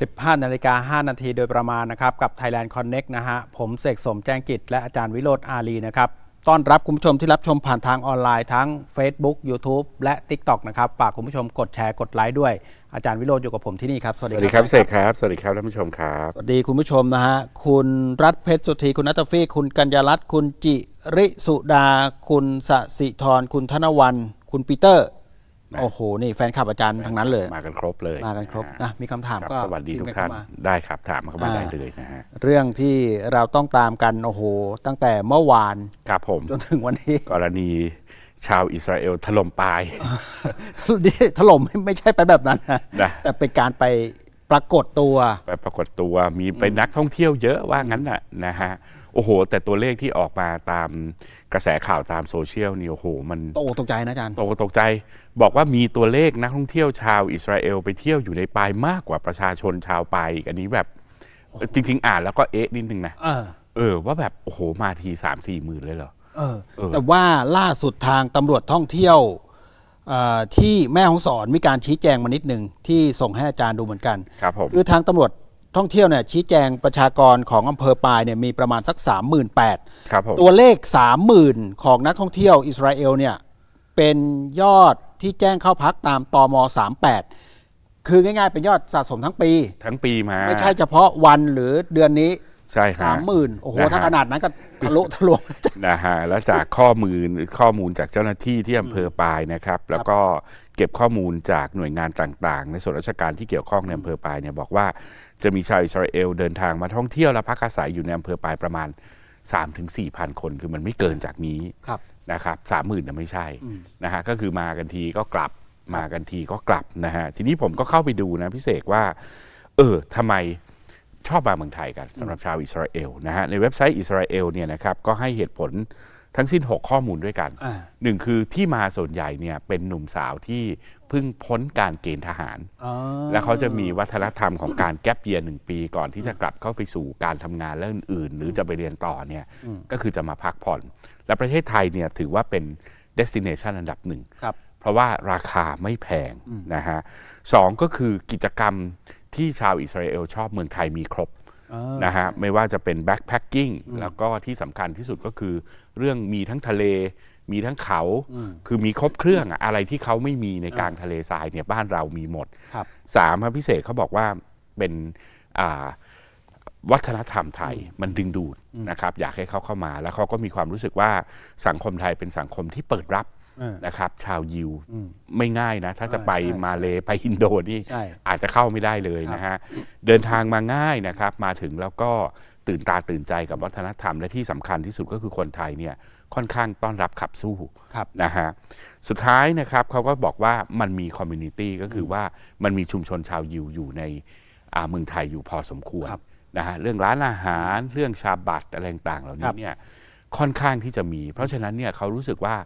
15 นาฬิกา 5 นาทีโดยประมาณนะครับ กับ Thailand Connect นะฮะ ผมเสกสมแจ้งกิจ และอาจารย์วิโรธอาลีนะครับ ต้อนรับคุณผู้ชมที่รับชมผ่านทางออนไลน์ทั้ง Facebook YouTube และ TikTok นะครับ ฝากคุณผู้ชมกดแชร์กดไลค์ด้วย อาจารย์วิโรธอยู่กับผมที่นี่ครับ สวัสสดีวัสคดีรับครับพี่เสกครับ สวัสดีครับท่านผู้ชมครับ สวัสดีคุณผู้ชมนะฮะ คุณรัฐเพชรสุธี คุณนัตฟี่ คุณกัญญารัตน์คุณจิริสุดา คุณสสิธร คุณธนวัน คุณปีเตอร์นะ โอ้โห นี่แฟนคลับอาจารย์ทั้งนั้นเลย มากันครบเลย มากันครบนะมีคำถามครับก็สวัสดีทุกพิมพ์ท่านเข้มได้ครับถามเข้ามาอ่าได้เลยนะฮะเรื่องที่เราต้องตามกันโอ้โห ตั้งแต่เมื่อวานครับผมจนถึงวันนี้กรณีชาวอิสราเอลถล่มปลายถล่มไม่ไม่ใช่ไปแบบนั้นนะนะแต่เป็นการไปปรากฏตัว ไปปรากฏตัวมีเป็นนักท่องเที่ยวเยอะว่างั้นน่ะนะฮะโอ้โห แต่ตัวเลขที่ออกมาตามกระแสข่าวตามโซเชียลนี่โอ้โห มันตกอกตกใจนะอาจารย์ตกตกใจ บอกว่ามีตัวเลขนักท่องเที่ยวชาวอิสราเอลไปเที่ยวอยู่ในปลายมากกว่าประชาชนชาวปลายอีกอันนี้แบบ จริง ๆ อ่านแล้วก็เอ๊ะนิดนึงนะเออเออว่าแบบโอ้โหมาทีสามสี่หมื่นเลยเหรอเออเออแต่ว่าล่าสุดทางตำรวจท่องเที่ยวเอ่อที่แม่ฮ่องสอนมีการชี้แจงมานิดหนึ่งที่ส่งให้อาจารย์ดูเหมือนกัน ครับผมคือทางตำรวจ ท่องเที่ยวเนี่ยชี้แจงประชากรของอำเภอปายเนี่ยมีประมาณสัก 38,000ครับผมตัวเลข 30,000 ของนักท่องเที่ยวอิสราเอลเนี่ยเป็นยอดที่แจ้งเข้าพักตามตม38 คือง่ายๆ เป็นยอดสะสมทั้งปี ทั้งปีมา ไม่ใช่เฉพาะวันหรือเดือนนี้ใช่ครับ30,000โอ้โหนะฮะถ้าขนาดนั้นก็ทะลุทะลวงนะฮะแล้วจากข้อมูลข้อมูลจากเจ้าหน้าที่ที่อำเภอปายนะครับ แล้วก็เก็บข้อมูลจากหน่วยงานต่างๆ ในส่วนราชการที่เกี่ยวข้องในอำเภอปายเนี่ยบอกว่า จะมีชาวอิสราเอลเดินทางมาท่องเที่ยวและพักอาศัยอยู่ในอำเภอปายประมาณ 3-4พันคน คือมันไม่เกินจากนี้ครับนะครับสามหมื่นนะไม่ใช่นะฮะก็คือมากันทีก็กลับมากันทีก็กลับนะฮะทีนี้ผมก็เข้าไปดูนะพี่เสกว่า เออทำไมชอบมาเมืองไทยกันสำหรับชาวอิสราเอลนะฮะในเว็บไซต์อิสราเอลเนี่ยนะครับก็ให้เหตุผลทั้งสิ้น 6 ข้อมูลด้วยกันอ่าหนึ่งคือที่มาส่วนใหญ่เนี่ยเป็นหนุ่มสาวที่ เพิ่งพ้นการเกณฑ์ทหารอ๋อแล้วเขาจะมีวัฒนธรรมของการแกปเยียร์หนึ่งปีก่อนที่จะกลับเข้าไปสู่การทำงานและอื่นๆหรือจะไปเรียนต่อเนี่ยก็คือจะมาพักผ่อน และประเทศไทยเนี่ยถือว่าเป็น destination อันดับหนึ่งครับเพราะว่าราคาไม่แพงนะฮะสองก็คือกิจกรรมที่ชาวอิสราเอลชอบเมืองไทยมีครบอ่านะฮะไม่ว่าจะเป็นแบ็คแพคกิ้งแล้วก็ที่สำคัญที่สุดก็คือเรื่องมีทั้งทะเล มีทั้งเขา คือมีครบเครื่องอะอะไรที่เขาไม่มีในกลางทะเลทรายเนี่ยบ้านเรามีหมดครับ สามครับพิเศษเขาบอกว่าเป็นอ่าวัฒนธรรมไทยมันดึงดูดนะครับ อยากให้เขาเข้ามาแล้วเขาก็มีความรู้สึกว่าสังคมไทยเป็นสังคมที่เปิดรับเออ นะครับ ชาวยิวไม่ง่ายนะ ถ้าจะอ่าไปใช่มาเลไปอินโดนี่ใช่อาจจะเข้าไม่ได้เลยนะฮะ เดินทางมาง่ายนะครับ มาถึงแล้วก็ตื่นตาตื่นใจกับวัฒนธรรมและที่สำคัญที่สุดก็คือคนไทยเนี่ย ค่อนข้างต้อนรับขับสู้ครับนะฮะสุดท้ายนะครับเขาก็บอกว่ามันมีคอมมูนิตี้ก็คือว่ามันมีชุมชนชาวยิวอยู่ในอ่าเมืองไทยอยู่พอสมควรครับนะฮะเรื่องร้านอาหารเรื่องชาบัตอะไรต่างๆเหล่าคนี้รับเนี่ยค่อนข้างที่จะมี เพราะฉะนั้นเนี่ยเขารู้สึกว่า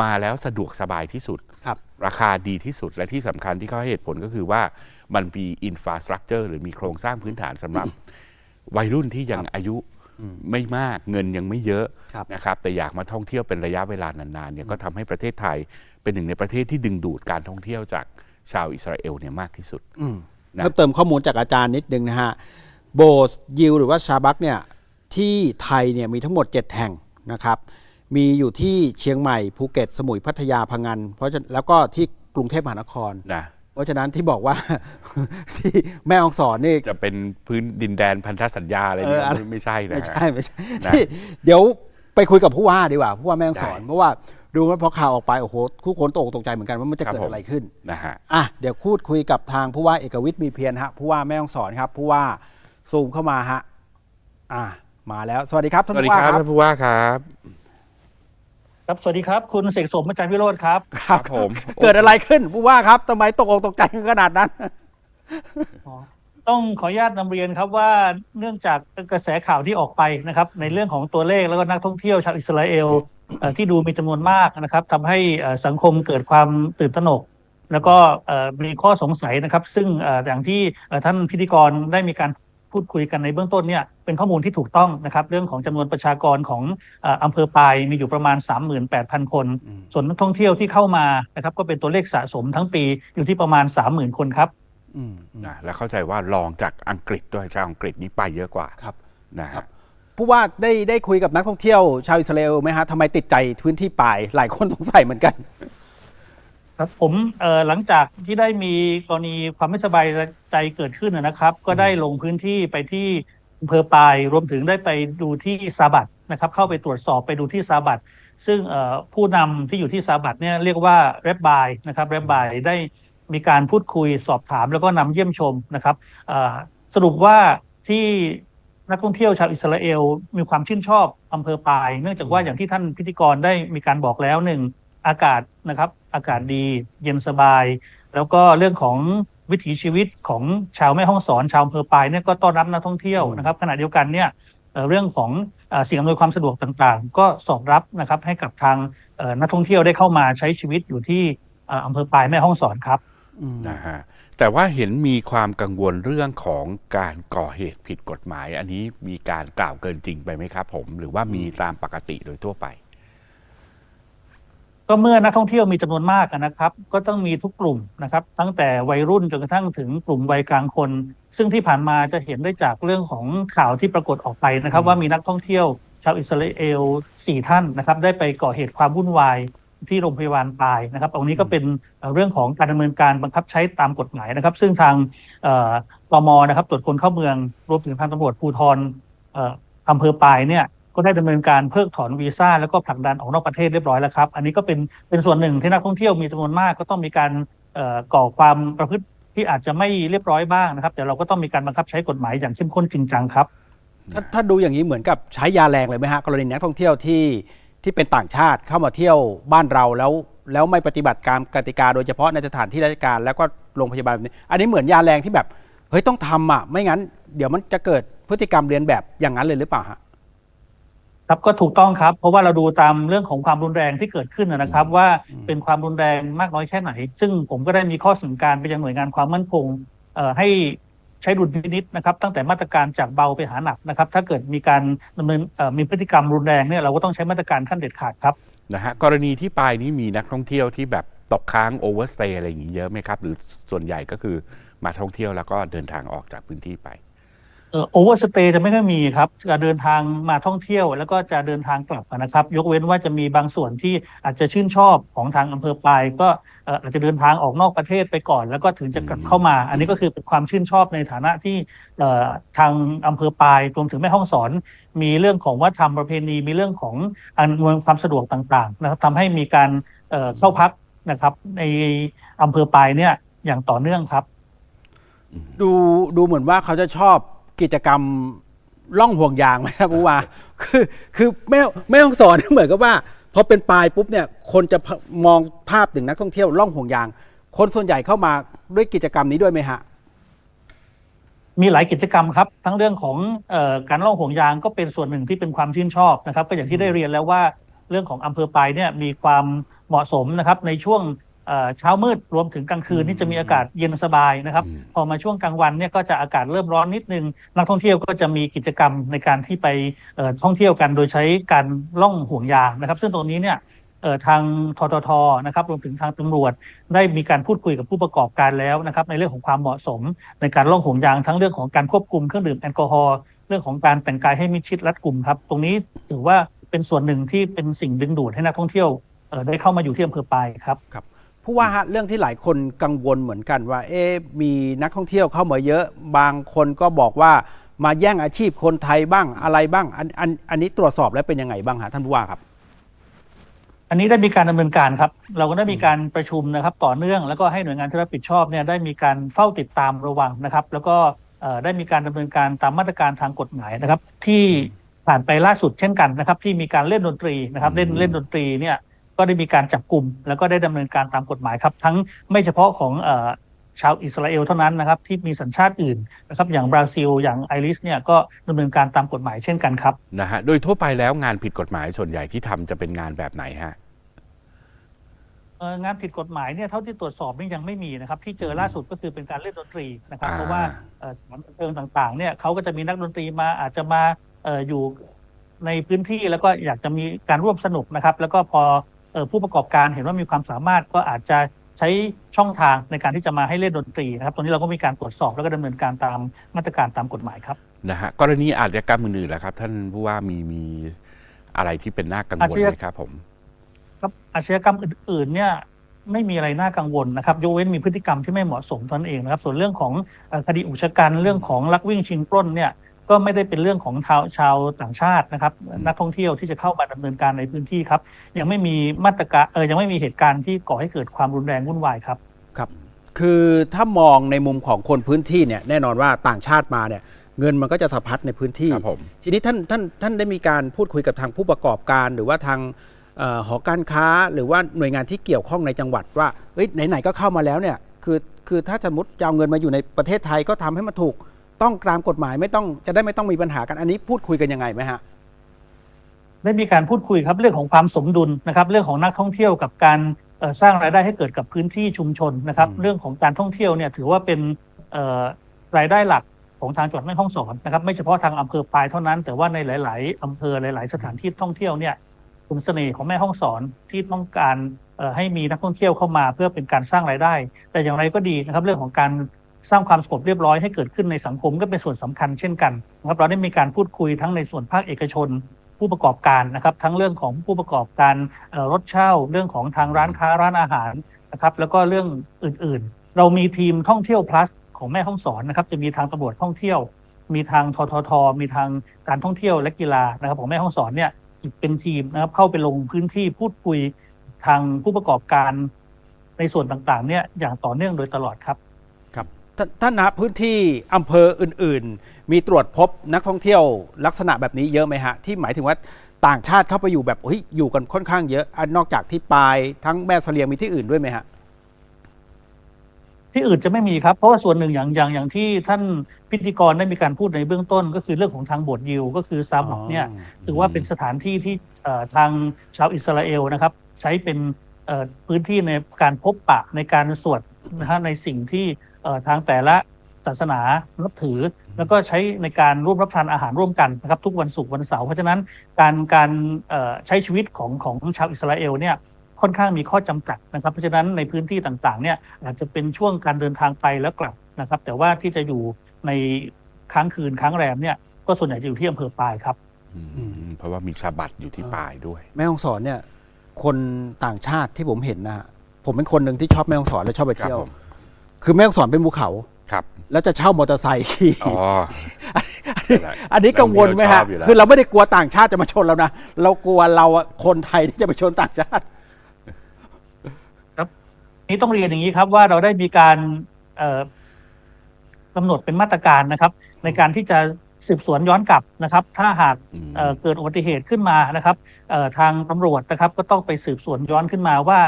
มาแล้วสะดวกสบายที่สุดครับราคาดีที่สุดและที่สำคัญที่เขาให้เหตุผลก็คือว่ามันมีอินฟ a สตรักเจอร์หรือมีโครงสร้างพื้นฐานสำหรับวัยรุ่นที่ยังอายุ ไม่มากเงินยังไม่เยอะครับนะครับแต่อยากมาท่องเที่ยวเป็นระยะเวลานานๆเนี่ยก็ทำให้ประเทศไทยเป็นหนึ่งในประเทศที่ดึงดูดการท่องเที่ยวจากชาวอิสราเอลเนี่ยมากที่สุดอืมนะเพิ่มเติมข้อมูลจากอาจารย์นิดนึงนะฮะโบสถ์ยิวหรือว่าชาบักเนี่ยที่ไทยเนี่ยมีทั้งหมด 7 แห่งนะครับมีอยู่ที่เชียงใหม่ภูเก็ตสมุยพัทยาพังงานเพราะฉะนั้นแล้วก็ที่กรุงเทพมหานครนะเพ ราะฉะนั้นที่บอกว่า ที่แม่ฮ่องสอนนี่จะเป็นพื้นดินแดนพันธสัญญาอะไรเนี่ยเอออะไรไม่ไม่ใช่นะไม่ฮะใช่ไม่ใช่นะที่เดี๋ยวไปคุยกับผู้ว่าดีกว่าผู้ว่าแม่ฮ่องสอนได้เพราะว่าดูว่าพอข่าวออกไปโอ้โหทุกคนตกตกใจเหมือนกันว่ามันจะครับเกิดผมอะไรขึ้นนะฮะอะเดี๋ยวพูดคุยกับทางผู้ว่าเอกวิทย์มีเพียรฮะผู้ว่าแม่ฮ่องสอนครับผู้ว่าซูมเข้ามาฮะอะมาแล้ว สวัสดีครับสท่านวัสดีผู้ว่าคครับรับท่านผู้ว่าครับ ครับ สวัสดีครับ คุณเสกสมอาจารย์วิโรธครับ ครับผม เกิดอะไรขึ้นผู้ว่าครับทำไมตกอกตกใจขนาดนั้น ต้องขออนุญาตนำเรียนครับว่าเนื่องจากกระแสข่าวที่ออกไปนะครับ ในเรื่องของตัวเลขแล้วก็นักท่องเที่ยวชาวอิสราเอลเอ่อที่ดูมีจำนวนมากนะครับทำให้เอ่อสังคมเกิดความตื่นตระหนก แล้วก็เอ่อมีข้อสงสัยนะครับ ซึ่งเอ่ออย่างที่เอ่อท่านพิธีกรได้มีการ พูดคุยกันในเบื้องต้นเนี่ยเป็นข้อมูลที่ถูกต้องนะครับ เรื่องของจำนวนประชากรของเอ่ออำเภอปายมีอยู่ประมาณ 38,000 คน ส่วนนักท่องเที่ยวที่เข้ามานะครับก็เป็นตัวเลขสะสมทั้งปีอยู่ที่ประมาณ 30,000 คนครับอืมอืมนะและเข้าใจว่าลองจากอังกฤษด้วยชาวอังกฤษนี่ไปเยอะกว่าครับนะครัฮะบผู้ว่าได้ได้คุยกับนักท่องเที่ยวชาวอิสราเอลไหมฮะทำไมติดใจพื้นที่ป่ายหลายคนสงสัยเหมือนกัน ครับผมเอ่อหลังจากที่ได้มีกรณีความไม่สบายใจเกิดขึ้นนะนะครับ ก็ได้ลงพื้นที่ไปที่อำเภอปายรวมถึงได้ไปดูที่ซาบัดนะครับเข้าไปตรวจสอบไปดูที่ซาบัดซึ่งเอ่อผู้นำที่อยู่ที่ซาบัดเนี่ยเรียกว่าเรบบายนะครับเรบบายได้มีการพูดคุยสอบถามแล้วก็นำเยี่ยมชมนะครับเอ่อสรุปว่าที่นักท่องเที่ยวชาวอิสราเอลมีความชื่นชอบอำเภอปาย เนื่องจากว่าอย่างที่ท่านพิธีกรได้มีการบอกแล้วหนึ่ง อากาศนะครับอากาศดีเย็นสบาย แล้วก็เรื่องของวิถีชีวิตของชาวแม่ห้องสอนชาวอำเภอปายเนี่ยก็ต้อนรับนักท่องเที่ยวนะครับ ขณะเดียวกันเนี่ยเอ่อเรื่องของเอ่อสิ่งอำนวยความสะดวกต่างๆ ก็สอดรับนะครับให้กับทางเอ่อนักท่องเที่ยวได้เข้ามาใช้ชีวิตอยู่ที่เอ่ออำเภอปายแม่ห้องสอนครับอืมนะฮะแต่ว่าเห็นมีความกังวลเรื่องของการก่อเหตุผิดกฎหมาย อันนี้มีการกล่าวเกินจริงไปไหมครับผม หรือว่ามีตามปกติโดยทั่วไป ก็เมื่อนักท่องเที่ยวมีจำนวนมากนะครับ ก็ต้องมีทุกกลุ่มนะครับ ตั้งแต่วัยรุ่นจนกระทั่งถึงกลุ่มวัยกลางคน ซึ่งที่ผ่านมาจะเห็นได้จากเรื่องของข่าวที่ปรากฏออกไปนะครับ ว่ามีนักท่องเที่ยวชาวอิสราเอลสี่ท่านนะครับ ได้ไปก่อเหตุความวุ่นวายที่โรงพยาบาลปลายนะครับตรงนี้ก็เป็นเรื่องของการดำเนินการบังคับใช้ตามกฎหมายนะครับ ซึ่งทางตมนะครับตรวจคนเข้าเมืองรวมถึงทางตำรวจภูธรอออำเภอปลายเนี่ย ก็ได้ดำเนินการเพิกถอนวีซ่าแล้วก็ผลักดันออกนอกประเทศเรียบร้อยแล้วครับอันนี้ก็เป็นเป็นส่วนหนึ่งที่นักท่องเที่ยวมีจำนวนมาก ก็ต้องมีการก่อความประพฤติที่อาจจะไม่เรียบร้อยบ้างนะครับ แต่เราก็ต้องมีการบังคับใช้กฎหมายอย่างเข้มข้นจริงจังครับถ้าถ้าดูอย่างนี้เหมือนกับใช้ยาแรงเลยไหมฮะกรณีนักท่องเที่ยวที่ที่เป็นต่างชาติเข้ามาเที่ยวบ้านเราแล้วแล้วไม่ปฏิบัติการกติกา โดยเฉพาะในสถานที่ราชการ แล้วก็โรงพยาบาลแบบนี้ อันนี้เหมือนยาแรงที่แบบเฮ้ยต้องทำอะไม่งั้น เดี๋ยวมันจะเกิดพฤติกรรมเรียนแบบอย่างนั้นเลยหรือเปล่าฮะ ครับก็ถูกต้องครับ เพราะว่าเราดูตามเรื่องของความรุนแรงที่เกิดขึ้นนะครับ ว่าอืมเป็นความรุนแรงมากน้อยแค่ไหน ซึ่งผมก็ได้มีข้อสั่งการไปยังหน่วยงานความมั่นคงเอ่อให้ใช้ดุลพินิษนะครับ ตั้งแต่มาตรการจากเบาไปหาหนักนะครับ ถ้าเกิดมีการดำเนินเอ่อมีพฤติกรรมรุนแรงเนี่ยเราก็ต้องใช้มาตรการขั้นเด็ดขาดครับนะฮะกรณีที่ไปนี้มีนักท่องเที่ยวที่แบบตกค้างโอเวอร์สเตย์อะไรอย่างนี้เยอะไหมครับ หรือส่วนใหญ่ก็คือมาท่องเที่ยวแล้วก็เดินทางออกจากพื้นที่ไปเอ่อ โอเวอร์สเตย์จะไม่ค่อยมีครับจะเดินทางมาท่องเที่ยว แล้วก็จะเดินทางกลับนะครับ ยกเว้นว่าจะมีบางส่วนที่อาจจะชื่นชอบของทางอำเภอปลายก็อาจจะเดินทางออกนอกประเทศไปก่อน แล้วก็ถึงจะกลับเข้ามา อันนี้ก็คือเป็นความชื่นชอบในฐานะที่ทางอำเภอปลายรวมถึงแม่ห้องสอน มีเรื่องของวัฒนธรรมประเพณีมีเรื่องของอำนวยความสะดวกต่างๆนะครับทำให้มีการเอ่อเข้าพักนะครับ ในอำเภอปลายเนี่ยอย่างต่อเนื่องครับ ดูดูเหมือนว่าเขาจะชอบ กิจกรรมล่องห่วงยางไหมครับผู้ว่าคือคือแม่แม่ต้องสอนเหมือนกับว่าพอเป็นปลายปุ๊บเนี่ยคนจะมองภาพถึงนักท่องเที่ยวล่องห่วงยาง คนส่วนใหญ่เข้ามาด้วยกิจกรรมนี้ด้วยไหมฮะมีหลายกิจกรรมครับ ทั้งเรื่องของออการล่องห่วงยางก็เป็นส่วนหนึ่งที่เป็นความชื่นชอบนะครับ ก็อย่างที่ได้เรียนแล้วว่าเรื่องของอำเภอปลายเนี่ยมีความเหมาะสมนะครับในช่วง เอ่อเช้ามืดรวมถึงกลางคืนที่จะมีอากาศเย็นสบายนะครับอืมพอมาช่วงกลางวันเนี่ยก็จะอากาศเริ่มร้อนนิดนึง นักท่องเที่ยวก็จะมีกิจกรรมในการที่ไปเอ่อท่องเที่ยวกันโดยใช้การล่องห่วงยางนะครับ ซึ่งตรงนี้เนี่ยเอ่อทางทททนะครับรวมถึงทางตำรวจ ได้มีการพูดคุยกับผู้ประกอบการแล้วนะครับ ในเรื่องของความเหมาะสม ในการล่องห่วงยางทั้งเรื่องของการควบคุมเครื่องดื่มแอลกอฮอล์เรื่องของการแต่งกายให้มิดชิดรัดกลุ่มครับ ตรงนี้ถือว่าเป็นส่วนหนึ่งที่เป็นสิ่งดึงดูดให้นักท่องเที่ยวเอ่อได้เข้ามาอยู่ที่อำเภอปลายครับ ผู้ว่าฮะเรื่องที่หลายคนกังวลเหมือนกันว่า เอ๊มีนักท่องเที่ยวเข้ามาเยอะ บางคนก็บอกว่ามาแย่งอาชีพคนไทยบ้างอะไรบ้าง อันอันอันนี้ตรวจสอบแล้วเป็นยังไงบ้างฮะท่านผู้ว่าครับ อันนี้ได้มีการดำเนินการครับ เราก็ได้มีการประชุมนะครับ ต่อเนื่องแล้วก็ให้หน่วยงานที่รับผิดชอบเนี่ยได้มีการเฝ้าติดตามระวังนะครับ แล้วก็ได้มีการดำเนินการตามมาตรการทางกฎหมายนะครับ ที่ผ่านไปล่าสุดเช่นกันนะครับ ที่มีการเล่นดนตรีนะครับ เล่นเล่นดนตรีเนี่ย ก็ได้มีการจับกลุ่มแล้วก็ได้ดำเนินการตามกฎหมายครับ ทั้งไม่เฉพาะของเอ่อชาวอิสราเอลเท่านั้นนะครับที่มีสัญชาติอื่นนะครับอย่างบราซิล อย่างไอริสเนี่ยก็ดำเนินการตามกฎหมายเช่นกันครับนะฮะโดยทั่วไปแล้วงานผิดกฎหมายส่วนใหญ่ที่ทำจะเป็นงานแบบไหนฮะเอ่องานผิดกฎหมายเนี่ยเท่าที่ตรวจสอบนี่ยังไม่มีนะครับที่เจอล่าสุดก็คือเป็นการเล่นดนตรีนะครับอ่าเพราะว่าเอ่อสถานบันเทิงต่างๆเนี่ยเขาก็จะมีนักดนตรีมาอาจจะมาเอ่ออยู่ในพื้นที่แล้วก็อยากจะมีการร่วมสนุกนะครับ แล้วก็พอเอ่อ ผู้ประกอบการเห็นว่ามีความสามารถก็อาจจะใช้ช่องทางในการที่จะมาให้เล่นดนตรีนะครับ ตรงนี้เราก็มีการตรวจสอบแล้วก็ดำเนินการตามมาตรการตามกฎหมายครับนะฮะกรณีอาชญากรรมอื่นๆล่ะครับ ท่านผู้ว่ามีมีอะไรที่เป็นน่ากังวลอาชญาไหมครับผม ครับอาชญากรรมอื่น ๆ เนี่ยไม่มีอะไรน่ากังวลนะครับยกเว้นมีพฤติกรรมที่ไม่เหมาะสมเท่านั้นเองนะครับ ส่วนเรื่องของเอ่อคดีอุกชะกันเรื่องของลักวิ่งชิงปล้นเนี่ย ก็ไม่ได้เป็นเรื่องของชาวชาวต่างชาตินะครับ นักท่องเที่ยวที่จะเข้ามาดำเนินการในพื้นที่ครับ ยังไม่มีมาตรการเออยังไม่มีเหตุการณ์ที่ก่อให้เกิดความรุนแรงวุ่นวายครับครับ คือถ้ามองในมุมของคนพื้นที่เนี่ยแน่นอนว่าต่างชาติมาเนี่ยเงินมันก็จะสะพัดในพื้นที่ครับผมทีนี้ท่านท่านท่านได้มีการพูดคุยกับทางผู้ประกอบการ หรือว่าทางเออหอการค้าหรือว่าหน่วยงานที่เกี่ยวข้องในจังหวัดว่าเอ้ยไหนๆก็เข้ามาแล้วเนี่ยคือคือถ้าสมมติจะเอาเงินมาอยู่ในประเทศไทยก็ทำให้มันถูก ต้องตามกฎหมายไม่ต้องจะได้ไม่ต้องมีปัญหากันอันนี้พูดคุยกันยังไงไหมฮะได้มีการพูดคุยครับเรื่องของความสมดุลนะครับ เรื่องของนักท่องเที่ยวกับการเอ่อสร้างรายได้ให้เกิดกับพื้นที่ชุมชนนะครับอืมเรื่องของการท่องเที่ยวเนี่ยถือว่าเป็นเอ่อรายได้หลักของทางจังหวัดแม่ฮ่องสอนนะครับ ไม่เฉพาะทางอำเภอปลายเท่านั้น แต่ว่าในหลาย ๆอำเภอหลาย ๆ สถานที่ท่องเที่ยวเนี่ยเป็นเสน่ห์ของแม่ฮ่องสอนที่ต้องการเอ่อให้มีนักท่องเที่ยวเข้ามา เพื่อเป็นการสร้างรายได้ แต่อย่างไรก็ดีนะครับ เรื่องของการ สร้างความสงบเรียบร้อยให้เกิดขึ้นในสังคมก็เป็นส่วนสำคัญเช่นกันนะครับเราได้มีการพูดคุยทั้งในส่วนภาคเอกชนผู้ประกอบการนะครับ ทั้งเรื่องของผู้ประกอบการรถเช่าเรื่องของทางร้านค้าร้านอาหารนะครับแล้วก็เรื่องอื่นๆ เรามีทีมท่องเที่ยว plus ของแม่ห้องสอนนะครับจะมีทางตำรวจท่องเที่ยว มีทางททท มีทางการท่องเที่ยวและกีฬานะครับของแม่ห้องสอนเนี่ยเป็นทีมนะครับเข้าไปลงพื้นที่พูดคุยทางผู้ประกอบการในส่วนต่างๆเนี่ยอย่างต่อเนื่องโดยตลอดครับ ท่านท่านนะพื้นที่อำเภออื่น ๆ มีตรวจพบนักท่องเที่ยวลักษณะแบบนี้เยอะไหมฮะ ที่หมายถึงว่าต่างชาติเข้าไปอยู่แบบเฮ้ยอยู่กันค่อนข้างเยอะอะนอกจากที่ปลายทั้งแม่เสลียงมีที่อื่นด้วยไหมฮะที่อื่นจะไม่มีครับ เพราะว่าส่วนหนึ่งอย่างอย่างอย่างที่ท่านพิธีกรได้มีการพูดในเบื้องต้น ก็คือเรื่องของทางโบสถ์ยิว ก็คือซามักเนี่ยถือว่าเป็นสถานที่ที่เอ่อทางชาวอิสราเอลนะครับ ใช้เป็นเอ่อพื้นที่ในการพบปะในการสวดนะฮะในสิ่งที่เอ่อ ทางแต่ละศาสนานับถือ แล้วก็ใช้ในการร่วมรับประทานอาหารร่วมกันนะครับทุกวันศุกร์วันเสาร์เพราะฉะนั้นการการเอ่อใช้ชีวิตของของชาวอิสราเอลเนี่ยค่อนข้างมีข้อจำกัดนะครับ เพราะฉะนั้นในพื้นที่ต่างๆเนี่ยอาจจะเป็นช่วงการเดินทางไปแล้วกลับนะครับ แต่ว่าที่จะอยู่ในค้างคืนค้างแรมเนี่ยก็ส่วนใหญ่จะอยู่ที่อำเภอปลายครับอืมเพราะว่ามีชาบัตอยู่ที่อ่าปลายด้วย แม่ฮ่องสอนเนี่ยคนต่างชาติที่ผมเห็นนะฮะผมเป็นคนหนึ่งที่ชอบแม่ฮ่องสอนและชอบไปเที่ยว ครับผมคือแม่ฮ่องสอนเป็นภูเขา ครับ แล้วจะเช่ามอเตอร์ไซค์ขี่อ๋อ อันนี้กังวลไหมฮะเราชอบอยู่แล้ว คือเราไม่ได้กลัวต่างชาติจะมาชนเรานะ เรากลัวเราอะคนไทยที่จะไปชนต่างชาติ นี้ต้องเรียนอย่างนี้ครับว่าเราได้มีการเอ่อกำหนดเป็นมาตรการนะครับ ในการที่จะสืบสวนย้อนกลับนะครับ ถ้าหากอืม เอ่อเกิดอุบัติเหตุขึ้นมานะครับเอ่อทางตำรวจนะครับ ก็ต้องไปสืบสวนย้อนขึ้นมาว่า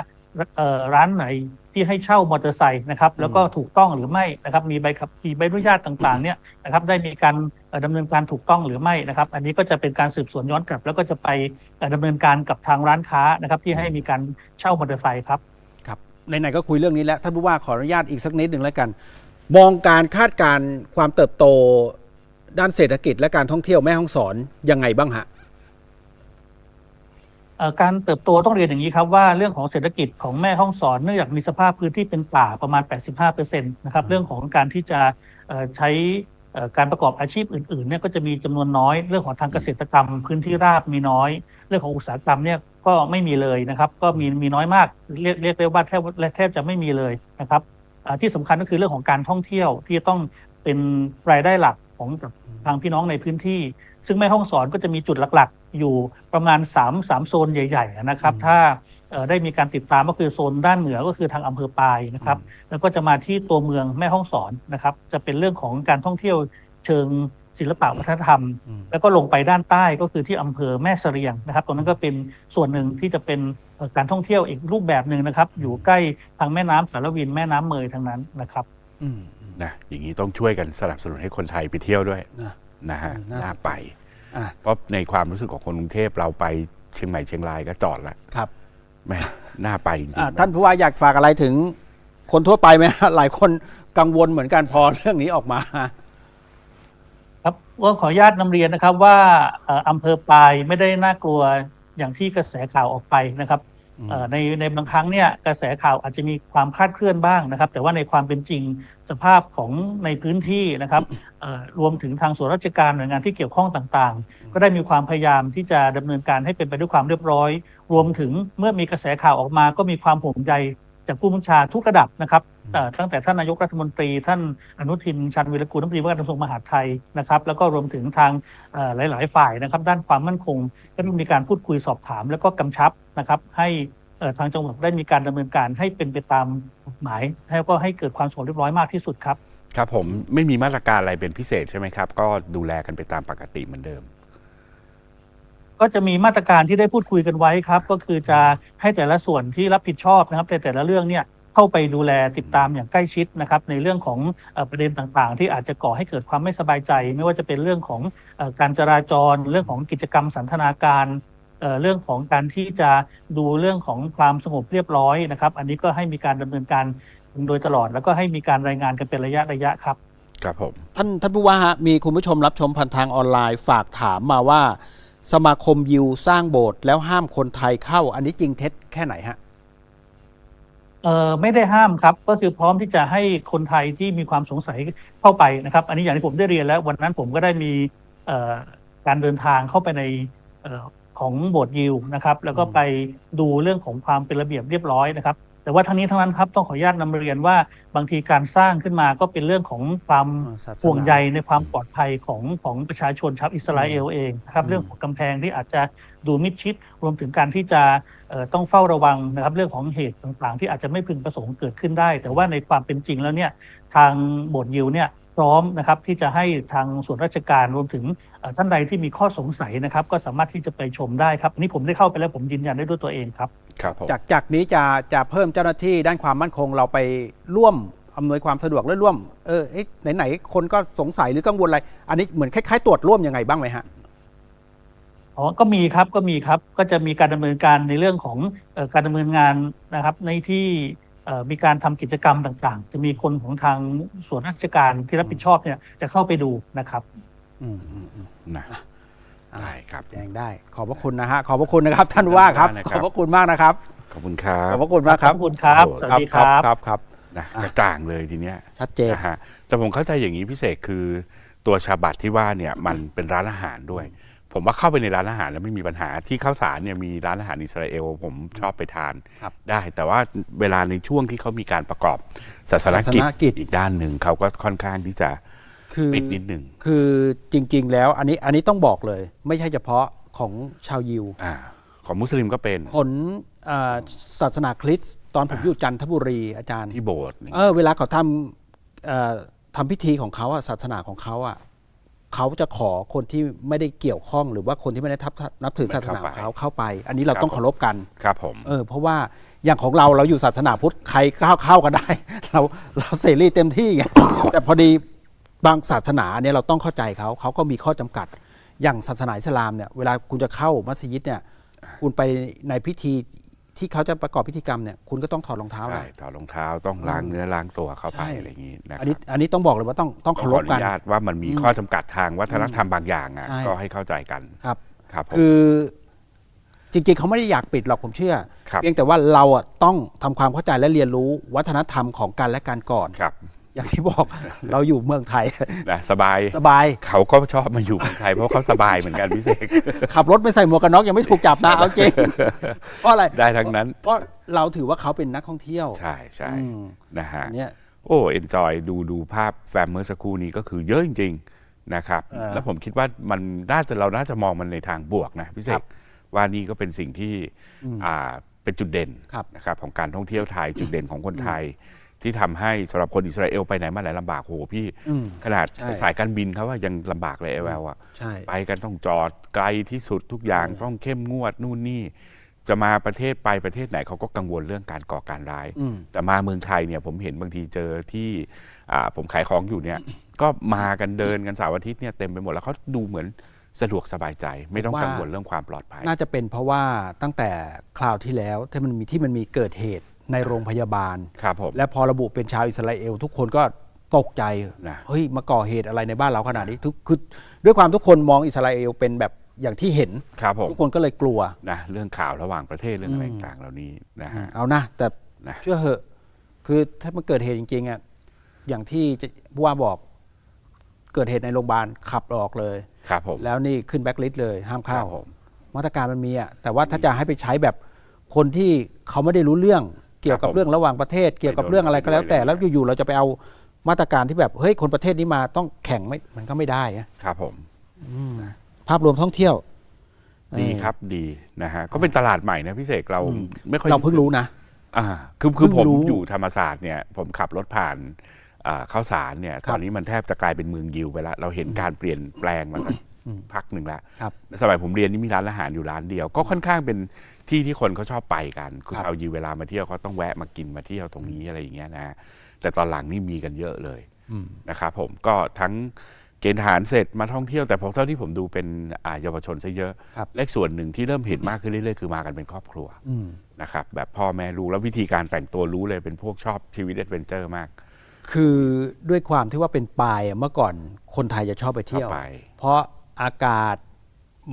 เอ่อร้านไหน ที่ให้เช่ามอเตอร์ไซค์นะครับแล้วก็ถูกต้องหรือไม่นะครับมีใบขับขี่ใบอนุญาตต่างๆเนี่ยนะครับได้มีการเอ่อดำเนินการถูกต้องหรือไม่นะครับ อันนี้ก็จะเป็นการสืบสวนย้อนกลับ แล้วก็จะไปเอ่อดำเนินการกับทางร้านค้านะครับที่ให้มีการเช่ามอเตอร์ไซค์ครับครับไหนๆก็คุยเรื่องนี้แล้วท่านผู้ว่าขออนุญาตอีกสักนิดหนึ่งแล้วกัน มองการคาดการณ์ความเติบโตด้านเศรษฐกิจและการท่องเที่ยวแม่ฮ่องสอนยังไงบ้างฮะเอ่อ การเติบโตต้องเรียนอย่างนี้ครับว่าเรื่องของเศรษฐกิจของแม่ห้องสอนเนื่องจากมีสภาพพื้นที่เป็นป่าประมาณ 85%นะครับเรื่องของการที่จะเอ่อใช้เอ่อการประกอบอาชีพอื่นๆเนี่ยก็จะมีจำนวนน้อย เรื่องของทางเกษตรกรรม พื้นที่ราบมีน้อย เรื่องของอุตสาหกรรมเนี่ยก็ไม่มีเลยนะครับก็มีมีน้อยมากเรียกเรียกได้ว่าแทบแทบจะไม่มีเลยนะครับอ่าที่สำคัญก็คือเรื่องของการท่องเที่ยวที่จะต้องเป็นรายได้หลัก ของกับทางพี่น้องในพื้นที่ ซึ่งแม่ห้องสอนก็จะมีจุดหลักๆ อยู่ประมาณ3 3โซนใหญ่ ๆ นะครับ ถ้าเอ่อได้มีการติดตามก็คือโซนด้านเหนือก็คือทางอำเภอปายนะครับ แล้วก็จะมาที่ตัวเมืองแม่ห้องสอนนะครับ จะเป็นเรื่องของการท่องเที่ยวเชิงศิลปะวัฒนธรรมอืมแล้วก็ลงไปด้านใต้ก็คือที่อำเภอแม่เสรียงนะครับ ตรงนั้นก็เป็นส่วนหนึ่งที่จะเป็นเอ่อการท่องเที่ยวอีกรูปแบบหนึ่งนะครับ อยู่ใกล้ทางแม่น้ำสารวินแม่น้ำเมยทางนั้นนะครับ อืม นะอย่างนี้ต้องช่วยกันสนับสนุนให้คนไทยไปเที่ยวด้วยนะนะฮะอืมน่าสนใจน่าไปอะ เพราะในความรู้สึกของคนกรุงเทพเราไปเชียงใหม่เชียงรายก็จอดละครับแหม่น่าไปจริงอะๆท่านผู้ว่าอยากฝากอะไรถึง คนทั่วไปไหมฮะหลายคนกังวลเหมือนกันพอเรื่องนี้ออกมา ครับก็ขออนุญาตนำเรียนนะครับว่าเอ่ออำเภอปลายไม่ได้น่ากลัวอย่างที่กระแสข่าวออกไปนะครับเอ่อ ในในบางครั้งเนี่ยกระแสข่าวอาจจะมีความคลาดเคลื่อนบ้างนะครับ แต่ว่าในความเป็นจริงสภาพของในพื้นที่นะครับเอ่อรวมถึงทางส่วนราชการหน่วยงานที่เกี่ยวข้องต่างๆ ก็ได้มีความพยายามที่จะดำเนินการให้เป็นไปด้วยความเรียบร้อย รวมถึงเมื่อมีกระแสข่าวออกมาก็มีความห่วงใย จากผู้บัญชาทุกระดับนะครับเอ่อตั้งแต่ท่านนายกรัฐมนตรี ท่านอนุทินชาญวิรกูลรัฐมนตรีว่าการกระทรวงมหาดไทยนะครับแล้วก็รวมถึงทางเอ่อหลาย ๆ ฝ่ายนะครับ ด้านความมั่นคงก็ต้องมีการพูดคุยสอบถาม แล้วก็กำชับนะครับให้เอ่อทางจังหวัดได้มีการดำเนินการให้เป็นไปตามกฎหมายแล้วก็ให้เกิดความสงบเรียบร้อยมากที่สุดครับ ครับผมไม่มีมาตรการอะไรเป็นพิเศษใช่ไหมครับ ก็ดูแลกันไปตามปกติเหมือนเดิม ก็จะมีมาตรการที่ได้พูดคุยกันไว้ครับ ก็คือจะให้แต่ละส่วนที่รับผิดชอบนะครับแต่แต่ละเรื่องเนี่ยเข้าไปดูแลติดตามอย่างใกล้ชิดนะครับในเรื่องของอประเด็นต่างๆ ที่อาจจะก่อให้เกิดความไม่สบายใจ ไม่ว่าจะเป็นเรื่องของอการจราจร เรื่องของกิจกรรมสันทนาการเรื่องของการที่จะดูเรื่องของความสงบเรียบร้อยนะครับ อันนี้ก็ให้มีการดำเนินการโดยตลอด แล้วก็ให้มีการรายงานกันเป็นระยะระยะครับ ครับผมท่านท่านผู้ว่าฮะมีคุณผู้ชมรับชมผ่านทางออนไลน์ฝากถามมาว่า สมาคมยิวสร้างโบสถ์แล้วห้ามคนไทยเข้า อันนี้จริงเท็จแค่ไหนฮะเออไม่ได้ห้ามครับ ก็คือพร้อมที่จะให้คนไทยที่มีความสงสัยเข้าไปนะครับ อันนี้อย่างที่ผมได้เรียนแล้ว วันนั้นผมก็ได้มีการเดินทางเข้าไปในออของโบสถ์ยิวนะครับ แล้วก็ไปดูเรื่องของความเป็นระเบียบเรียบร้อยนะครับ แต่ว่าทั้งนี้ทั้งนั้นครับต้องขออนุญาตนำเรียนว่าบางทีการสร้างขึ้นมาก็เป็นเรื่องของความอ่าศาสนาห่วงใยในความปลอดภัยของของประชาชนชาวอิสราเอลเองนะครับอืมเรื่องของกำแพงที่อาจจะดูมิดชิด รวมถึงการที่จะเอ่อต้องเฝ้าระวังนะครับเรื่องของเหตุต่างๆ ที่อาจจะไม่พึงประสงค์เกิดขึ้นได้ แต่ว่าในความเป็นจริงแล้วเนี่ยทางโบสถ์ยิวเนี่ยพร้อมนะครับที่จะให้ทางส่วนราชการรวมถึงเอ่อท่านใดที่มีข้อสงสัยนะครับ ก็สามารถที่จะไปชมได้ครับอันนี้ผมได้เข้าไปแล้วผมยืนยันได้ด้วยตัวเองครับครับผม จากจากนี้จะจะเพิ่มเจ้าหน้าที่ด้านความมั่นคงเราไปร่วมอำนวยความสะดวกและร่วมเออเอ๊ะไหนๆคนก็สงสัยหรือกังวลอะไร อันนี้เหมือนคล้ายๆ ตรวจร่วมยังไงบ้างไหมฮะอ๋อก็มีครับก็มีครับก็จะมีการดำเนินการในเรื่องของเออการดำเนินงานนะครับ ในที่เอ่อมีการทำกิจกรรมต่างๆ จะมีคนของทางส่วนราชการที่รับผิดชอบเนี่ยจะเข้าไปดูนะครับ อืมอืมอืมนะ ได้ครับแจ้งได้ ขอบพระคุณนะฮะขอบพระคุณนะครับ ท่านว่าครับ ได้นะขครับอบพระคุณมากนะครับ ขอบคุณครับขอบพระคุณมากครับขอบคุณครับ สวัสดีครับ ครับครับ นะกระจ่างเลยทีเนี้ยชัดเจน นะฮะแต่ผมเข้าใจอย่างนี้พิเศษคือตัวชาบัตที่ว่าเนี่ยมันเป็นร้านอาหารด้วย ผมว่าเข้าไปในร้านอาหารแล้วไม่มีปัญหาที่ข้าวสารเนี่ยมีร้านอาหารอิสราเอลผมชอบไปทานครับ ได้ แต่ว่าเวลาในช่วงที่เขามีการประกอบศาสนกิจศาสนกิจอีกด้านหนึ่งเขาก็ค่อนข้างที่จะ คือปิดนิดหนึ่งคือจริง ๆ แล้วอันนี้อันนี้ต้องบอกเลย ไม่ใช่เฉพาะของชาวยิวอ่าของมุสลิมก็เป็น คนอ่าศาสนาคริสต์ตอนผมอยู่จันทบุรีอาจารย์ที่โบสถ์เออเวลาเขาทำเอ่อทำพิธีของเขาอะศาสนาของเขาอะเขาจะขอคนที่ไม่ได้เกี่ยวข้องหรือว่าคนที่ไม่ได้ทับนับถือศาสนาของเขาเข้าไป อันนี้เราต้องเคารพกันครับผมเออเพราะว่าอย่างของเราเราอยู่ศาสนาพุทธใครเข้าเข้ากันได้ เราเราเสรีเต็มที่ไงแต่พอดี บางศาสนาเนี่ยเราต้องเข้าใจเขาเขาก็มีข้อจำกัด อย่างศาสนาอิสลามเนี่ยเวลาคุณจะเข้ามัสยิดเนี่ยคุณไปในพิธีที่เขาจะประกอบพิธีกรรมเนี่ยคุณก็ต้องถอดรองเท้าใช่นะถอดรองเท้าต้องล้างเนื้อล้างตัวเข้าไปใช่อะไรอย่างนี้นะคอัรันนี้บอันนี้ต้องบอกเลยว่าต้องต้องขอเคารอพนุกันญาตว่ามันมีข้อจำกัดทางวัฒนธรรมบางอย่างอะใช่ก็ให้เข้าใจกันครับครับผมคือจริงๆเขาไม่ได้อยากปิดหรอกผมเชื่อครับเพียงแต่ว่าเราอะต้องทำความเข้าใจและเรียนรู้วัฒนธรรมของกันและกันก่อนครับ อย่างที่บอก เราอยู่เมืองไทยนะสบายสบายเขาก็ชอบมาอยู่เมืองไทยเพราะเขาสบายเหมือนกันพี่เสกขับรถไม่ใส่หมวกกันน็อกยังไม่ถูกจับนะเอาจริงเพราะอะไรได้ทั้งนั้น เพราะเราถือว่าเขาเป็นนักท่องเที่ยว ใช่ใช่อืมนะฮะอันเนี้ยโอ้เอนจอยดูดูภาพแฟมเมอร์สักครู่นี้ก็คือเยอะจริง ๆนะครับเออแล้วผมคิดว่ามันน่าจะเราน่าจะมองมันในทางบวกนะพี่เสครักบว่านี่ก็เป็นสิ่งที่อ่าเป็นจุดเด่นครับนะครับของการท่องเที่ยวไทยจุดเด่นของคนไทย ที่ทำให้สำหรับคนอิสราเอลไปไหนมาไหนลำบากโหพี่อืมขนาดใช่สายการบินเขาว่ายังลำบากเลยเอลอะใช่ไปกันต้องจอดไกลที่สุดทุกอย่างต้องเข้มงวดนู่นนี่ จะมาประเทศไปประเทศไหนเขาก็กังวลเรื่องการก่อการร้ายอืมแต่มาเมืองไทยเนี่ยผมเห็นบางทีเจอที่อ่าผมขายของอยู่เนี่ย ก็มากันเดินกันเสาร์อาทิตย์เนี่ยเต็มไปหมดแล้วเขาดูเหมือนสะดวกสบายใจไม่ต้องผมว่ากังวลเรื่องความปลอดภัย น่าจะเป็นเพราะว่าตั้งแต่คราวที่แล้วที่มันมีที่มันมีเกิดเหตุ ในโรงพยาบาล ครับผม และพอระบุเป็นชาวอิสราเอล ทุกคนก็ตกใจ นะ เฮ้ย มาก่อเหตุอะไรในบ้านเราขนาดนี้ทุกคือด้วยความทุกคนมองอิสราเอลเป็นแบบอย่างที่เห็น ครับผมทุกคนก็เลยกลัว นะเรื่องข่าวระหว่างประเทศเรื่องอะไรอืมต่างๆเหล่านี้นะฮะ เอานะ แต่นะ เชื่อเหอะ คือถ้ามันเกิดเหตุจริงๆอะอย่างที่จะผู้ว่าบอกเกิดเหตุในโรงพยาบาลขับออกเลย ครับผม แล้วนี่ขึ้นแบ็คลิสต์เลยห้ามคเข้ารับผม มาตรการมันมีอะแต่ว่าถ้าจะให้ไปใช้แบบคนที่เขาไม่ได้รู้เรื่อง เกี่ยวกับครับผมเรื่องระหว่างประเทศ เกี่ยวกับเรื่องอะไรก็แล้วแต่ไม่โดนแล้วอยู่ๆเราจะไปเอามาตรการที่แบบเฮ้ยคนประเทศนี้มาต้องแข่งไม่มันก็ไม่ได้อะครับผมภาพรวมท่องเที่ยวดีเออครับดีนะฮะก็เป็นตลาดใหม่นะพี่เสกเราอืมไม่ค่อยเราเพิ่งรู้นะอ่าคือคือเพิ่งผมรู้อยู่ธรรมศาสตร์เนี่ยผมขับรถผ่านอ่าข้าวสารเนี่ยครับตอนนี้มันแทบจะกลายเป็นเมืองยิวไปแล้ว เราเห็นการเปลี่ยนแปลงมาสักอืมพักหนึ่งแล้วครับสมัยผมเรียนนี่มีร้านอาหารอยู่ร้านเดียว ก็ค่อนข้างเป็น ที่ที่คนเขาชอบไปกันคือครับชาวยิวเวลามาเที่ยวเขาต้องแวะมากินมาเที่ยวตรงนี้อะไรอย่างเงี้ยนะแต่ตอนหลังนี่มีกันเยอะเลยอืมนะครับผมก็ทั้งเกณฑ์ทหารเสร็จมาท่องเที่ยวแต่ผมเท่าที่ผมดูเป็นอ่าเยาวชนซะเยอะครับเลขส่วนหนึ่งที่เริ่มเห็นมากขึ้นเรื่อยๆคือมากันเป็นครอบครัวอืมนะครับแบบพ่อแม่ลูกแล้ววิธีการแต่งตัวรู้เลยเป็นพวกชอบชีวิตแอดเวนเจอร์มาก คือด้วยความที่ว่าเป็นปลายอะเมื่อก่อนคนไทยจะชอบไปเที่ยวชอบไปเพราะอากาศ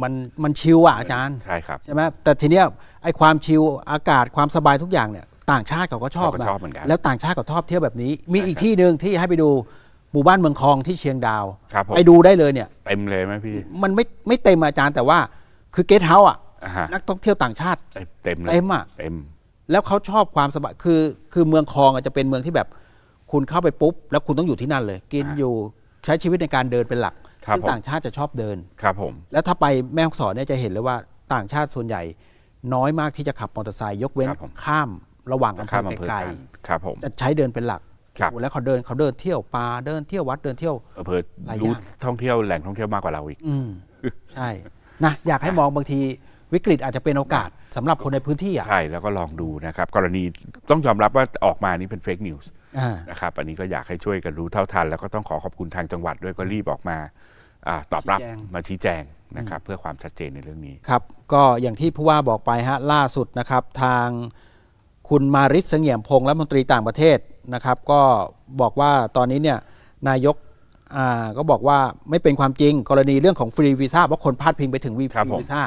มันมันชิลอะอาจารย์ ใช่ครับใช่ไหมแต่ทีเนี้ยไอ้ความชิลอากาศความสบายทุกอย่างเนี่ยต่างชาติเขาก็ชอบเขาก็นะชอบเหมือนกันแล้วต่างชาติก็ชอบเที่ยวแบบนี้ มีอีกที่หนึ่งที่ให้ไปดูหมู่บ้านเมืองคลองที่เชียงดาว ครับผม ไปดูได้เลยเนี่ย เต็มเลยไหมพี่มันไม่ไม่เต็มอาจารย์แต่ว่าคือเกสเฮาส์อะอ่าฮะนักท่องเที่ยวต่างชาติ เต็มเลยเต็มอะเต็ม แล้วเขาชอบความสบายคือคือเมืองคลองอาจจะเป็นเมืองที่แบบ คุณเข้าไปปุ๊บ แล้วคุณต้องอยู่ที่นั่นเลย กินอ่าอยู่ใช้ชีวิตในการเดินเป็นหลัก ครับซึ่งผม ต่างชาติจะชอบเดิน ครับผม แล้วถ้าไปแม่ฮ่องสอนเนี่ยจะเห็นเลยว่าต่างชาติส่วนใหญ่ น้อยมากที่จะขับมอเตอร์ไซค์ยกเว้นครับผม ข้ามระหว่างจะอำเภข้ามออำเภอไกลกันครับผม ๆจะใช้เดินเป็นหลักครับ โอ้แล้วเขาเดินเขาเดินเที่ยวป่าเดินเที่ยววัดเดินเที่ยว อำเภอหลายอย่าง รู้ท่องเที่ยวแหล่งท่องเที่ยวมากกว่าเราอีก อืม ใช่นะอยากให้มองบางทีวิกฤตอาจจะเป็นโอกาสสำหรับคนในพื้นที่อะ ใช่แล้วก็ลองดูนะครับ กรณีต้องยอมรับว่าออกมานี่เป็นเฟกนิวส์อ่า นะครับอันนี้ก็อยากให้ช่วยกันรู้เท่าทัน แล้วก็ต้องขอขอบคุณทางจังหวัดด้วยก็รีบออกมาอาตอบรับชี้แจงมาชี้แจงนะครับเพื่อความชัดเจนในเรื่องนี้ครับ ก็อย่างที่ผู้ว่าบอกไปฮะล่าสุดนะครับทางคุณมาริศเสงี่ยมพงษ์รัฐมนตรีต่างประเทศนะครับ ก็บอกว่าตอนนี้เนี่ยนายกอ่าก็บอกว่าไม่เป็นความจริง กรณีเรื่องของฟรีวีซ่าเพราะคนพาดพิงไปถึงวีครับผมวีซ่า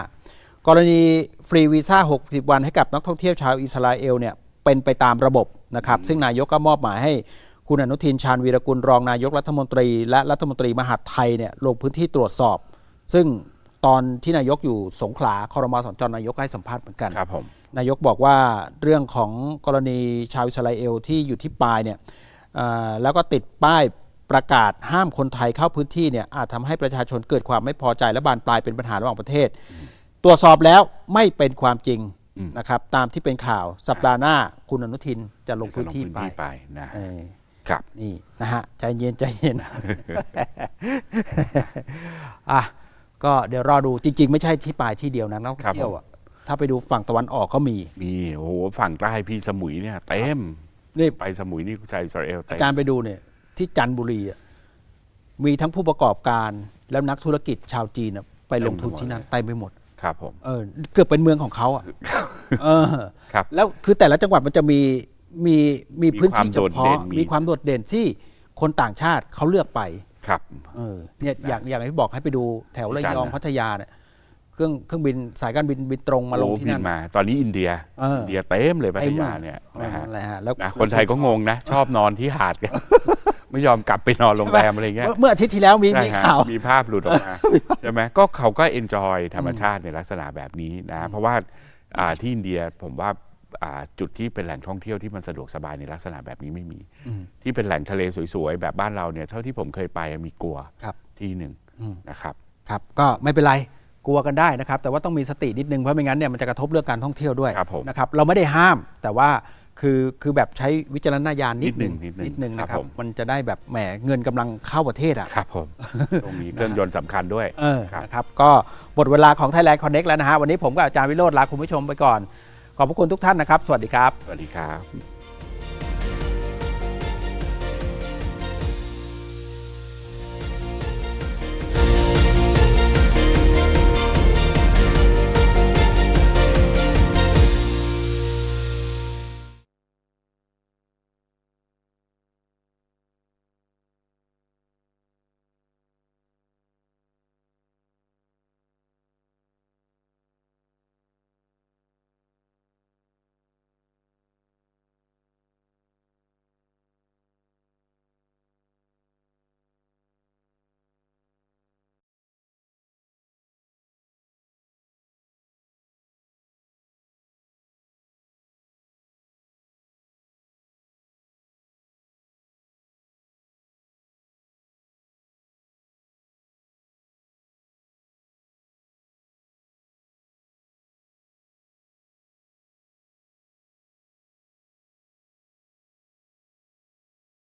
กรณีฟรีวีซ่า 60 วันให้กับนักท่องเที่ยวชาวอิสราเอลเนี่ยเป็นไปตามระบบ นะครับ ซึ่งนายกก็มอบหมายให้คุณอนุทินชาญวีรกุลรองนายกรัฐมนตรี และรัฐมนตรีมหาดไทยเนี่ยลงพื้นที่ตรวจสอบ ซึ่งตอนที่นายกอยู่สงขลาคอรมอสัญจรนายกก็ให้สัมภาษณ์เหมือนกันครับผมนายกบอกว่าเรื่องของกรณีชาวอิสราเอลที่อยู่ที่ปายเนี่ยเอ่อแล้วก็ติดป้ายประกาศห้ามคนไทยเข้าพื้นที่เนี่ยอาจทำให้ประชาชนเกิดความไม่พอใจและบานปลายเป็นปัญหาระหว่างประเทศ ตรวจสอบแล้วไม่เป็นความจริงอืม นะครับตามที่เป็นข่าวสัปดาห์หน้าคุณอนุทินจะลงพื้นที่จะลงไปไปนะเออครับนี่นะฮะใจเย็นใจเย็นอะก็เดี๋ยวรอดูจริง ๆ ไม่ใช่ที่ปลายที่เดียวนะนักท่องเที่ยวอะถ้าไปดูฝั่งตะวันออกก็มี มีโอ้โหฝั่งใต้พี่สมุยเนี่ยเต็มนี่ไปสมุยนี่ชาวอิสราเอลเต็อามจารย์ไปดูเนี่ย ที่จันทบุรีอะมีทั้งผู้ประกอบการแล้วนักธุรกิจชาวจีนอะไปลงทุนที่นั่นเต็มไปหมด ครับผมเออเกือบเป็นเมืองของเขาอะเออครับแล้วคือแต่ละจังหวัดมันจะมีมีมีพื้นที่มีเฉความโดดเด่พาะนมีมีความโดดเด่นที่คนต่างชาติเขาเลือกไปครับเออเนี่ยอย่างอย่างที่บอกให้ไปดูแถวระที่จันทร์ยองนะพัทยาเนี่ยเครื่องเครื่องบินสายการบินบินตรงมาลงโอ้ที่บินั่นนมา ตอนนี้อินเดียเอออินเดียเต็มเลยพัทเต็มยาอะเนี่ยนะนะฮะอะไรฮะแล้วนะคนไทยก็งงนะ ชอบนอนที่หาดกัน ไม่ยอมกลับไปนอนโรงแรมอะไรเงี้ยเมื่อเมื่ออาทิตย์ที่แล้วมีใช่มีฮะข่าวมีภาพหลุดออกมาใช่ไหมก็เขาก็เอนจอยธรรมชาติในลักษณะแบบนี้นะเพราะว่าอ่าที่อินเดียผมว่าอ่าจุดที่เป็นแหล่งท่องเที่ยวที่มันสะดวกสบายในลักษณะแบบนี้ไม่มีอืมที่เป็นแหล่งทะเลสวยๆ แบบบ้านเราเนี่ยเท่าที่ผมเคยไปมีกัวครับที่หนึ่งอืมนะครับครับก็ไม่เป็นไรกลัวกันได้นะครับ แต่ว่าต้องมีสตินิดนึงเพราะไม่งั้นเนี่ยมันจะกระทบเรื่องการท่องเที่ยวด้วยครับผมนะครับเราไม่ได้ห้ามแต่ว่า คือคือแบบใช้วิจารณญาณนิดนึงนิดนึงนิดนึงครับนะครับผม มันจะได้แบบแหมเงินกำลังเข้าประเทศอะ ครับผมตรงนี้เครื่องยนต์สำคัญด้วย เออครับ นะครับ ก็หมดเวลาของ Thailand Connect แล้วนะฮะ วันนี้ผมกับอาจารย์วิโรจน์ลาคุณผู้ชมไปก่อน ขอบพระคุณทุกท่านนะครับ สวัสดีครับ สวัสดีครับ